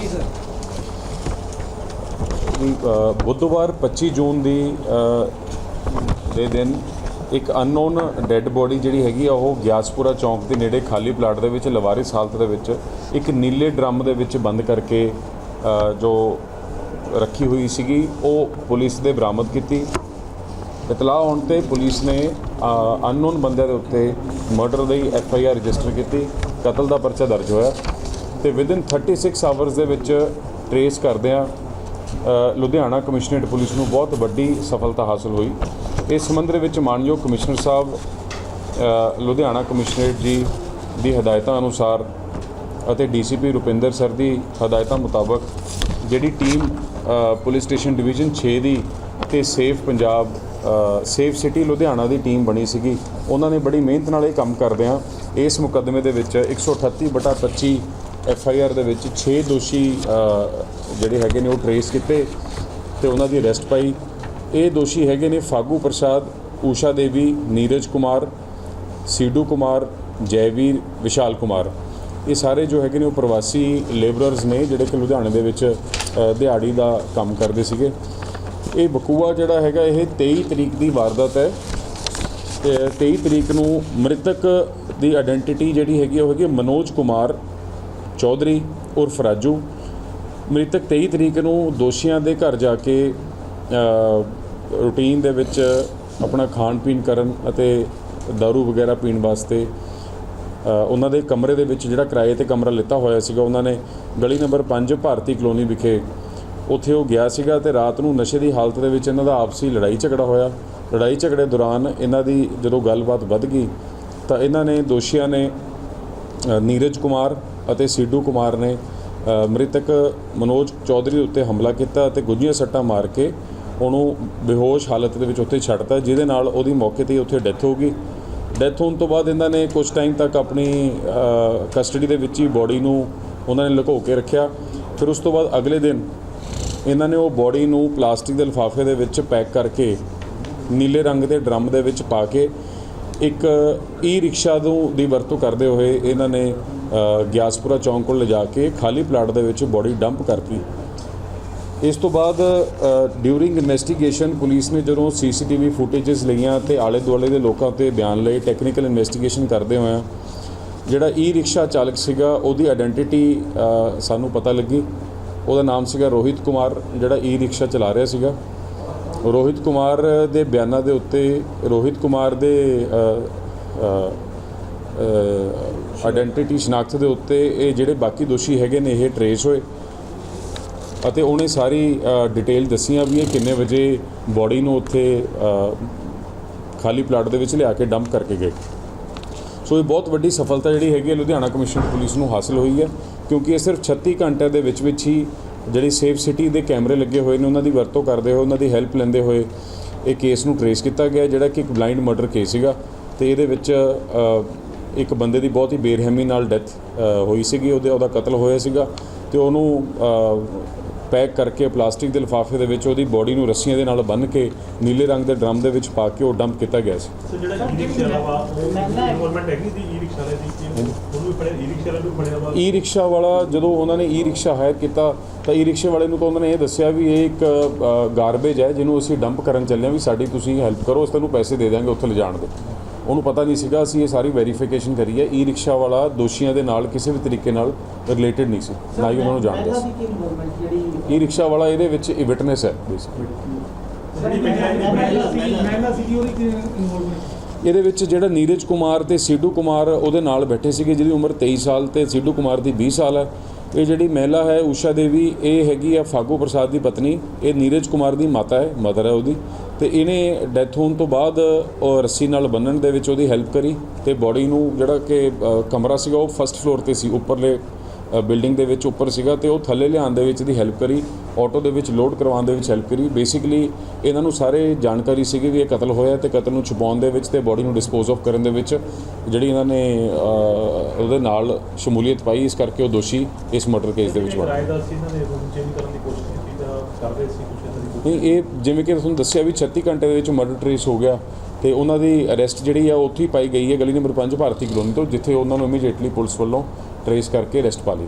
ਜੀ, ਸਰ। ਬੁੱਧਵਾਰ 25 ਜੂਨ ਦੀ ਦੇ ਦਿਨ ਇੱਕ ਅਨਨੋਨ ਡੈੱਡ ਬੋਡੀ ਜਿਹੜੀ ਹੈਗੀ ਆ, ਉਹ ਗਿਆਸਪੁਰਾ ਚੌਂਕ ਦੇ ਨੇੜੇ ਖਾਲੀ ਪਲਾਟ ਦੇ ਵਿੱਚ, ਲਵਾਰਿਸ ਹਾਲਤ ਦੇ ਵਿੱਚ, ਇੱਕ ਨੀਲੇ ਡਰਮ ਦੇ ਵਿੱਚ ਬੰਦ ਕਰਕੇ ਜੋ ਰੱਖੀ ਹੋਈ ਸੀਗੀ, ਉਹ ਪੁਲਿਸ ਦੇ ਬਰਾਮਦ ਕੀਤੀ। ਇਤਲਾਹ ਹੋਣ ਤੇ ਪੁਲਿਸ ਨੇ ਅਨਨੋਨ ਬੰਦਿਆਂ ਦੇ ਉੱਤੇ ਮਰਡਰ ਦੀ ਐਫ ਆਈ ਆਰ ਰਜਿਸਟਰ ਕੀਤੀ। ਕਤਲ ਦਾ ਪਰਚਾ ਦਰਜ ਹੋਇਆ। ਤੇ ਵਿਦਿਨ 36 ਆਵਰਸ ਦੇ ਵਿੱਚ ਟਰੇਸ ਕਰਦਿਆਂ ਅ, ਲੁਧਿਆਣਾ ਕਮਿਸ਼ਨਰੇਟ ਪੁਲਿਸ ਨੂੰ ਬਹੁਤ ਵੱਡੀ ਸਫਲਤਾ ਹਾਸਲ ਹੋਈ। ਇਸ ਸੰਬੰਧ ਦੇ ਵਿੱਚ ਮਾਨਯੋਗ ਕਮਿਸ਼ਨਰ ਸਾਹਿਬ ਲੁਧਿਆਣਾ ਕਮਿਸ਼ਨਰੇਟ ਜੀ ਦੀ ਹਦਾਇਤਾਂ ਅਨੁਸਾਰ ਅਤੇ ਡੀਸੀਪੀ ਰੁਪਿੰਦਰ ਸਰ ਦੀ ਹਦਾਇਤਾਂ ਮੁਤਾਬਕ ਜਿਹੜੀ ਟੀਮ ਪੁਲਿਸ ਸਟੇਸ਼ਨ ਡਿਵੀਜ਼ਨ 6 ਦੀ ਤੇ safe Punjab safe city Ludhiana ਦੀ ਟੀਮ ਬਣੀ ਸੀਗੀ ਉਹਨਾਂ ਨੇ ਬੜੀ ਮਿਹਨਤ ਨਾਲ ਇਹ ਕੰਮ ਕਰਦਿਆਂ ਇਸ ਮੁਕੱਦਮੇ ਦੇ ਵਿੱਚ 138 ਬਟਾ 25 ਐਫ ਆਈ ਆਰ ਦੇ ਵਿੱਚ 6 ਦੋਸ਼ੀ ਜਿਹੜੇ ਹੈਗੇ ਨੇ ਉਹ ਟਰੇਸ ਕੀਤੇ ਤੇ ਉਹਨਾਂ ਦੀ ਅਰੈਸਟ ਪਾਈ। ਇਹ ਦੋਸ਼ੀ ਹੈਗੇ ਨੇ ਫਾਗੂ ਪ੍ਰਸਾਦ, ਊਸ਼ਾ ਦੇਵੀ, ਨੀਰਜ ਕੁਮਾਰ, ਸੀਡੂ ਕੁਮਾਰ, ਜੈਵੀਰ, ਵਿਸ਼ਾਲ ਕੁਮਾਰ। ਇਹ ਸਾਰੇ ਜੋ ਹੈਗੇ ਨੇ ਉਹ ਪ੍ਰਵਾਸੀ ਲੇਬਰਰਸ ਨੇ, ਜਿਹੜੇ ਕਿ ਲੁਧਿਆਣੇ ਦੇ ਵਿੱਚ ਦਿਹਾੜੀ ਦਾ ਕੰਮ ਕਰਦੇ ਸੀਗੇ। ਇਹ ਬਕੂਆ ਜਿਹੜਾ ਹੈਗਾ, ਇਹ 23 ਤਰੀਕ ਦੀ ਵਾਰਦਾਤ ਹੈ। ਤੇ 23 ਤਰੀਕ ਨੂੰ ਮ੍ਰਿਤਕ ਦੀ ਆਇਡੈਂਟੀਟੀ ਜਿਹੜੀ ਹੈਗੀ ਉਹ ਹੈਗੀ ਮਨੋਜ ਕੁਮਾਰ। ਚੌਧਰੀ ਉਰਫ ਰਾਜੂ, ਮ੍ਰਿਤਕ 23 ਤਰੀਕ ਨੂੰ ਦੋਸ਼ੀਆਂ ਦੇ ਘਰ ਜਾ ਕੇ ਰੂਟੀਨ ਦੇ ਵਿੱਚ ਆਪਣਾ ਖਾਣ ਪੀਣ ਕਰਨ ਅਤੇ दारू ਵਗੈਰਾ ਪੀਣ ਵਾਸਤੇ ਉਹਨਾਂ ਦੇ ਕਮਰੇ ਦੇ ਵਿੱਚ ਜਿਹੜਾ ਕਿਰਾਏ ਤੇ ਕਮਰਾ ਲਿੱਤਾ ਹੋਇਆ ਸੀਗਾ, ਉਹਨਾਂ ਨੇ ਗਲੀ ਨੰਬਰ 5 ਭਾਰਤੀ ਕਲੋਨੀ ਵਿਖੇ ਉੱਥੇ ਉਹ ਗਿਆ ਸੀਗਾ ਤੇ ਰਾਤ ਨੂੰ ਨਸ਼ੇ ਦੀ ਹਾਲਤ ਦੇ ਵਿੱਚ ਇਹਨਾਂ ਦਾ ਆਪਸੀ ਲੜਾਈ ਝਗੜਾ ਹੋਇਆ। ਲੜਾਈ ਝਗੜੇ ਦੌਰਾਨ ਇਹਨਾਂ ਦੀ ਜਦੋਂ ਗੱਲਬਾਤ ਵੱਧ ਗਈ ਤਾਂ ਇਹਨਾਂ ਨੇ ਦੋਸ਼ੀਆਂ ਨੇ ਨੀਰਜ ਕੁਮਾਰ ਅਤੇ ਸੀਡੂ ਕੁਮਾਰ ਨੇ ਮ੍ਰਿਤਕ ਮਨੋਜ ਚੌਧਰੀ ਦੇ ਉੱਤੇ ਹਮਲਾ ਕੀਤਾ ਅਤੇ ਗੁੱਝੀਆਂ ਸੱਟਾਂ ਮਾਰ ਕੇ ਉਹਨੂੰ ਬੇਹੋਸ਼ ਹਾਲਤ ਦੇ ਵਿੱਚ ਉੱਥੇ ਛੱਡਤਾ, ਜਿਹਦੇ ਨਾਲ ਉਹਦੀ ਮੌਕੇ ਤੇ ਹੀ ਉੱਥੇ ਡੈਥ ਹੋ ਗਈ। ਡੈਥ ਹੋਣ ਤੋਂ ਬਾਅਦ ਇਹਨਾਂ ਨੇ ਕੁਝ ਟਾਈਮ ਤੱਕ ਆਪਣੀ ਕਸਟਡੀ ਦੇ ਵਿੱਚ ਹੀ ਬੋਡੀ ਨੂੰ ਉਹਨਾਂ ਨੇ ਲੁਕੋ ਕੇ ਰੱਖਿਆ। ਫਿਰ ਉਸ ਤੋਂ ਬਾਅਦ ਅਗਲੇ ਦਿਨ ਇਹਨਾਂ ਨੇ ਉਹ ਬੋਡੀ ਨੂੰ ਪਲਾਸਟਿਕ ਦੇ ਲਿਫਾਫੇ ਦੇ ਵਿੱਚ ਪੈਕ ਕਰਕੇ ਨੀਲੇ ਰੰਗ ਦੇ ਡਰਮ ਦੇ ਵਿੱਚ ਪਾ ਕੇ ਇੱਕ ਈ ਰਿਕਸ਼ਾ ਨੂੰ ਦੀ ਵਰਤੋਂ ਕਰਦੇ ਹੋਏ ਇਹਨਾਂ ਨੇ ਗਿਆਸਪੁਰਾ ਚੌਂਕ ਕੋਲ ਲਿਜਾ ਕੇ ਖਾਲੀ ਪਲਾਟ ਦੇ ਵਿੱਚ ਬੋਡੀ ਡੰਪ ਕਰਤੀ ਇਸ ਤੋਂ ਬਾਅਦ ਡਿਊਰਿੰਗ ਇਨਵੈਸਟੀਗੇਸ਼ਨ ਪੁਲਿਸ ਨੇ ਜਦੋਂ ਸੀਸੀਟੀਵੀ ਫੁਟੇजेस ਲਈਆਂ ਤੇ ਆਲੇ ਦੁਆਲੇ ਦੇ ਲੋਕਾਂ ਤੇ ਬਿਆਨ ਲਏ ਟੈਕਨੀਕਲ ਇਨਵੈਸਟੀਗੇਸ਼ਨ ਕਰਦੇ ਹੋਇਆ ਜਿਹੜਾ ਈ ਰਿਕਸ਼ਾ ਚਾਲਕ ਸੀਗਾ, ਉਹਦੀ ਆਇਡੈਂਟੀਟੀ ਸਾਨੂੰ ਪਤਾ ਲੱਗੀ। ਉਹਦਾ ਨਾਮ ਸੀਗਾ ਰੋਹਿਤ ਕੁਮਾਰ, ਜਿਹੜਾ ਈ ਰਿਕਸ਼ਾ ਚਲਾ ਰਿਹਾ ਸੀਗਾ। ਰੋਹਿਤ ਕੁਮਾਰ ਦੇ ਬਿਆਨਾਂ ਦੇ ਉੱਤੇ, ਰੋਹਿਤ ਕੁਮਾਰ ਦੇ ਆਇਡੈਂਟੀਟੀ ਸ਼ਨਾਖਤ ਦੇ ਉੱਤੇ ਇਹ ਜਿਹੜੇ ਬਾਕੀ ਦੋਸ਼ੀ ਹੈਗੇ ਨੇ, ਇਹ ਟਰੇਸ ਹੋਏ। ਅਤੇ ਉਹਨੇ ਸਾਰੀ ਡਿਟੇਲ ਦੱਸੀਆਂ ਵੀ ਇਹ ਕਿੰਨੇ ਵਜੇ ਬੋਡੀ ਨੂੰ ਉੱਥੇ ਖਾਲੀ ਪਲਾਟ ਦੇ ਵਿੱਚ ਲਿਆ ਕੇ ਡੰਪ ਕਰਕੇ ਗਏ। ਸੋ ਇਹ ਬਹੁਤ ਵੱਡੀ ਸਫਲਤਾ ਜਿਹੜੀ ਹੈਗੀ ਹੈ, ਲੁਧਿਆਣਾ ਕਮਿਸ਼ਨ ਪੁਲਿਸ ਨੂੰ ਹਾਸਲ ਹੋਈ ਹੈ, ਕਿਉਂਕਿ ਇਹ ਸਿਰਫ 36 ਘੰਟਿਆਂ ਦੇ ਵਿੱਚ ਵਿੱਚ ਹੀ ਜਿਹੜੀ ਸੇਫ ਸਿਟੀ ਦੇ ਕੈਮਰੇ ਲੱਗੇ ਹੋਏ ਨੇ, ਉਹਨਾਂ ਦੀ ਵਰਤੋਂ ਕਰਦੇ ਹੋਏ, ਉਹਨਾਂ ਦੀ ਹੈਲਪ ਲੈਂਦੇ ਹੋਏ ਇਹ ਕੇਸ ਨੂੰ ਟਰੇਸ ਕੀਤਾ ਗਿਆ, ਜਿਹੜਾ ਕਿ ਇੱਕ ਬਲਾਈਂਡ ਮਰਡਰ ਕੇਸ ਸੀਗਾ। ਤੇ ਇਹਦੇ ਵਿੱਚ ਇੱਕ ਬੰਦੇ ਦੀ ਬਹੁਤ ਹੀ ਬੇਰਹਿਮੀ ਨਾਲ ਡੈਥ ਹੋਈ ਸੀਗੀ ਉਹਦੇ ਉਹਦਾ ਕਤਲ ਹੋਇਆ ਸੀਗਾ ਤੇ ਉਹਨੂੰ ਪੈਕ ਕਰਕੇ ਪਲਾਸਟਿਕ ਦੇ ਲਿਫਾਫੇ ਦੇ ਵਿੱਚ ਉਹਦੀ ਬੋਡੀ ਨੂੰ ਰੱਸੀਆਂ ਦੇ ਨਾਲ ਬੰਨ੍ਹ ਕੇ ਨੀਲੇ ਰੰਗ ਦੇ ਡਰਮ ਦੇ ਵਿੱਚ ਪਾ ਕੇ ਉਹ ਡੰਪ ਕੀਤਾ ਗਿਆ ਸੀ। ਸੋ ਜਿਹੜਾ ਈ ਰਿਕਸ਼ਾ ਵਾ ਉਹ ਗਵਰਨਮੈਂਟ ਹੈਗੀ ਸੀ ਈ ਰਿਕਸ਼ਾ ਵਾਲੇ ਦੀ? ਉਹਨੂੰ ਵੀ ਪੜਿਆ ਈ ਰਿਕਸ਼ਾ ਵਾਲੇ ਨੂੰ ਪੜਿਆ ਵਾ? ਈ ਰਿਕਸ਼ਾ ਵਾਲਾ ਜਦੋਂ ਉਹਨਾਂ ਨੇ ਈ ਰਿਕਸ਼ਾ ਹਾਇਰ ਕੀਤਾ ਤਾਂ ਈ ਰਿਕਸ਼ੇ ਵਾਲੇ ਨੂੰ ਤਾਂ ਉਹਨਾਂ ਨੇ ਇਹ ਦੱਸਿਆ ਵੀ ਇਹ ਇੱਕ ਗਾਰਬੇਜ ਹੈ ਜਿਹਨੂੰ ਅਸੀਂ ਡੰਪ ਕਰਨ ਚੱਲੇ ਹਾਂ ਵੀ ਸਾਡੀ ਤੁਸੀਂ ਹੈਲਪ ਕਰੋ ਅਸੀਂ ਤੁਹਾਨੂੰ ਪੈਸੇ ਦੇ ਦਿਆਂਗੇ ਉੱਥੇ ਲਿਜਾਣ ਦੇ ਉਹਨੂੰ ਪਤਾ ਨਹੀਂ ਸੀਗਾ ਅਸੀਂ ਇਹ ਸਾਰੀ ਵੈਰੀਫਿਕੇਸ਼ਨ ਕਰੀ ਹੈ। ਈ ਰਿਕਸ਼ਾ ਵਾਲਾ ਦੋਸ਼ੀਆਂ ਦੇ ਨਾਲ ਕਿਸੇ ਵੀ ਤਰੀਕੇ ਨਾਲ ਰਿਲੇਟਡ ਨਹੀਂ ਸੀ। ਨਾ ਹੀ ਉਹਨਾਂ ਨੂੰ ਜਾਣਦਾ ਸੀ। ਈ ਰਿਕਸ਼ਾ ਵਾਲਾ ਇਹਦੇ ਵਿੱਚ ਵਿਟਨੈਸ ਹੈ ਇਹਦੇ ਵਿੱਚ ਜਿਹੜਾ ਨੀਰਜ ਕੁਮਾਰ ਤੇ ਸੀਡੂ ਕੁਮਾਰ ਉਹਦੇ ਨਾਲ ਬੈਠੇ ਸੀਗੇ ਜਿਹਦੀ ਉਮਰ 23 ਸਾਲ ਤੇ ਸੀਡੂ ਕੁਮਾਰ ਦੀ 20 ਸਾਲ ਹੈ। ਇਹ ਜਿਹੜੀ ਮਹਿਲਾ ਹੈ ਊਸ਼ਾ ਦੇਵੀ ਇਹ ਹੈਗੀ ਆ ਫਾਗੂ ਪ੍ਰਸਾਦ ਦੀ ਪਤਨੀ। ਇਹ ਨੀਰਜ ਕੁਮਾਰ ਦੀ ਮਾਤਾ ਹੈ ਮਦਰ ਹੈ ਉਹਦੀ। ਤੇ ਇਹਨੇ ਡੈਥ ਹੋਣ ਤੋਂ ਬਾਅਦ, ਉਹ ਰੱਸੀ ਨਾਲ ਬੰਨਣ ਦੇ ਵਿੱਚ ਉਹਦੀ ਹੈਲਪ ਕਰੀ ਤੇ ਬੋਡੀ ਨੂੰ ਜਿਹੜਾ ਕਿ ਕਮਰਾ ਸੀਗਾ ਉਹ ਫਸਟ ਫਲੋਰ ਤੇ ਸੀ, ਉੱਪਰਲੇ ਬਿਲਡਿੰਗ ਦੇ ਵਿੱਚ ਉੱਪਰ ਸੀਗਾ ਤੇ ਉਹ ਥੱਲੇ ਲਿਆਉਣ ਦੇ ਵਿੱਚ ਦੀ ਹੈਲਪ ਕਰੀ ਆਟੋ ਦੇ ਵਿੱਚ ਲੋਡ ਕਰਵਾਉਣ ਦੇ ਵਿੱਚ ਹੈਲਪ ਕਰੀ। ਬੇਸਿਕਲੀ ਇਹਨਾਂ ਨੂੰ ਸਾਰੇ ਜਾਣਕਾਰੀ ਸੀਗੀ ਵੀ ਇਹ ਕਤਲ ਹੋਇਆ ਤੇ ਕਤਲ ਨੂੰ ਛੁਪਾਉਣ ਦੇ ਵਿੱਚ ਤੇ ਬੋਡੀ ਨੂੰ ਡਿਸਪੋਜ਼ ਆਫ ਕਰਨ ਦੇ ਵਿੱਚ ਜਿਹੜੀ ਇਹਨਾਂ ਨੇ ਉਹਦੇ ਨਾਲ ਸ਼ਮੂਲੀਅਤ ਪਾਈ, ਇਸ ਕਰਕੇ ਉਹ ਦੋਸ਼ੀ ਇਸ ਮਰਡਰ ਕੇਸ ਦੇ ਵਿੱਚ ਬਣ ਕਿਰਾਏ ਦਾ ਸੀ ਦੀ ਨਹੀਂ ਇਹ ਜਿਵੇਂ ਕਿ ਤੁਹਾਨੂੰ ਦੱਸਿਆ ਵੀ 36 ਘੰਟੇ ਦੇ ਵਿੱਚ ਮਰਡਰ ਟ੍ਰੇਸ ਹੋ ਗਿਆ ਤੇ ਉਹਨਾਂ ਦੀ ਅਰੈਸਟ ਜਿਹੜੀ ਆ ਉੱਥੇ ਹੀ ਪਾਈ ਗਈ ਹੈ ਗਲੀ ਨੰਬਰ 5 ਭਾਰਤੀ ਕਲੋਨੀ ਤੋਂ ਜਿੱਥੇ ਉਹਨਾਂ ਨੂੰ ਇਮੀਡੀਏਟਲੀ ਪੁਲਿਸ ਵੱਲੋਂ ਟਰੇਸ ਕਰਕੇ ਅਰੈਸਟ ਪਾ ਲਈ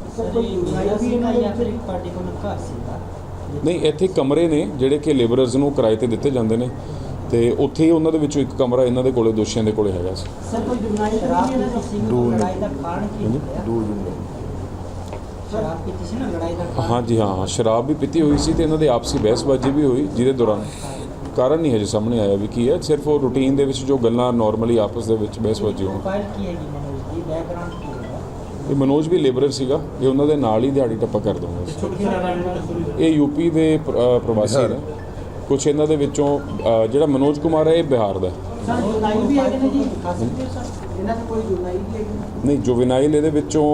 ਨਹੀਂ ਇੱਥੇ ਕਮਰੇ ਨੇ ਜਿਹੜੇ ਕਿ ਲੇਬਰਰਸ ਨੂੰ ਕਿਰਾਏ ਤੇ ਦਿੱਤੇ ਜਾਂਦੇ ਨੇ ਤੇ ਉੱਥੇ ਹੀ ਉਹਨਾਂ ਦੇ ਵਿੱਚੋਂ ਇੱਕ ਕਮਰਾ ਇਹਨਾਂ ਦੇ ਕੋਲੇ ਦੋਸ਼ੀਆਂ ਦੇ ਕੋਲੇ ਹੈਗਾ ਸੀ। ਸਰ ਕੋਈ ਦੁਨਾਈ ਸ਼ਰਾਬ ਲੜਾਈ ਦਾ ਕਾਰਨ ਕੀ ਹੋਇਆ? ਦੂਰ ਦਿੰਦੇ ਸ਼ਰਾਬ ਪੀਤੀ ਸੀ ਨਾ ਲੜਾਈ ਦਾ ਕਾਰਨ। ਹਾਂਜੀ ਹਾਂ ਸ਼ਰਾਬ ਵੀ ਪੀਤੀ ਹੋਈ ਸੀ ਤੇ ਇਹਨਾਂ ਦੇ ਆਪਸੀ ਬਹਿਸਬਾਜ਼ੀ ਵੀ ਹੋਈ ਜਿਹਦੇ ਦੌਰਾਨ। ਕਾਰਨ ਨਹੀਂ ਹਜੇ ਸਾਹਮਣੇ ਆਇਆ ਵੀ ਕੀ ਹੈ ਸਿਰਫ ਉਹ ਰੂਟੀਨ ਦੇ ਵਿੱਚ ਜੋ ਗੱਲਾਂ ਨਾਰਮਲੀ ਆਪਸ ਦੇ ਵਿੱਚ ਬਹਿਸਬਾਜ਼ੀ ਹੋਣ। ਪ੍ਰੋਫਾਈਲ ਕੀ ਹੈਗੀ ਮਨੋਜ ਦੀ? ਬੈਕਗ੍ਰਾਉਂਡ ਕੀ ਹੈਗਾ? ਇਹ ਮਨੋਜ ਵੀ ਲੇਬਰਰ ਸੀਗਾ ਇਹ ਉਹਨਾਂ ਦੇ ਨਾਲ ਹੀ ਦਿਹਾੜੀ ਟੱਪਾ ਕਰ ਦੱਸੋ ਇਹ ਯੂਪੀ ਦੇ ਪ੍ਰਵਾਸੀ ਨੇ। ਕੁਝ ਇਹਨਾਂ ਦੇ ਵਿੱਚੋਂ ਜਿਹੜਾ ਮਨੋਜ ਕੁਮਾਰ ਹੈ ਇਹ ਬਿਹਾਰ ਦਾ ਹੈ। ਸਰ ਦੁਨਾਈ ਵੀ ਹੈਗੇ ਨੇ ਜੀ ਇਹਨਾਂ ਦਾ ਕੋਈ ਦੁਨਾਈ ਵੀ ਹੈਗੀ? ਨਹੀਂ ਜੁਵੈਨਾਈਲ ਇਹਦੇ ਵਿੱਚੋਂ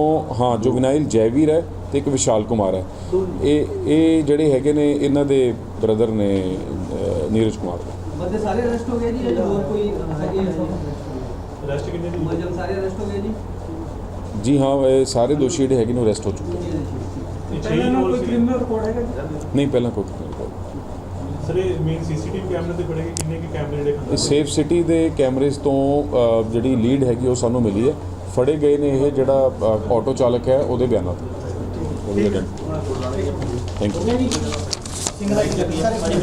ਹਾਂ ਜੁਵੈਨਾਈਲ ਜੈਵੀਰ ਹੈ ਤੇ ਇੱਕ ਵਿਸ਼ਾਲ ਕੁਮਾਰ ਹੈ। ਇਹ ਇਹ ਜਿਹੜੇ ਹੈਗੇ ਨੇ ਇਹਨਾਂ ਦੇ ਬ੍ਰਦਰ ਨੇ ਨੀਰਜ ਕੁਮਾਰ ਦੇ। ਬੰਦੇ ਸਾਰੇ ਅਰੈਸਟ ਹੋ ਗਏ ਜੀ ਜਾਂ ਹੋਰ ਕੋਈ ਹੈਗੇ ਰੈਸਟ ਕਿੰਨੇ ਦੀ ਮੁਲਜ਼ਮ ਸਾਰੇ ਅਰੈਸਟ ਹੋ ਗਏ ਜੀ? ਜੀ ਹਾਂ ਇਹ ਸਾਰੇ ਦੋਸ਼ੀ ਜਿਹੜੇ ਹੈਗੇ ਨੇ ਅਰੈਸਟ ਹੋ ਚੁੱਕੇ ਨੇ। ਇਹ ਛੇ ਹੀ ਰੋਲ ਸੀ? ਰਿਕਾਰਡ ਹੈਗਾ ਜੀ? ਨਹੀਂ ਪਹਿਲਾਂ ਕੋਈ ਸਰ ਇਹ ਮੇਨ ਸੀਸੀਟੀਵੀ ਕੈਮਰੇ ਤੇ ਫੜੇਗੇ ਕਿੰਨੇ ਕੀ ਕੈਮਰੇ ਜਿਹੜੇ ਇਹ ਸੇਫ ਸਿਟੀ ਦੇ ਕੈਮਰੇਜ਼ ਤੋਂ ਜਿਹੜੀ ਲੀਡ ਹੈਗੀ ਉਹ ਸਾਨੂੰ ਮਿਲੀ ਹੈ। ਫੜੇ ਗਏ ਨੇ ਇਹ ਜਿਹੜਾ ਆਟੋ ਚਾਲਕ ਹੈ ਉਹਦੇ ਬਿਆਨਾਂ ਤੋਂ। Thank you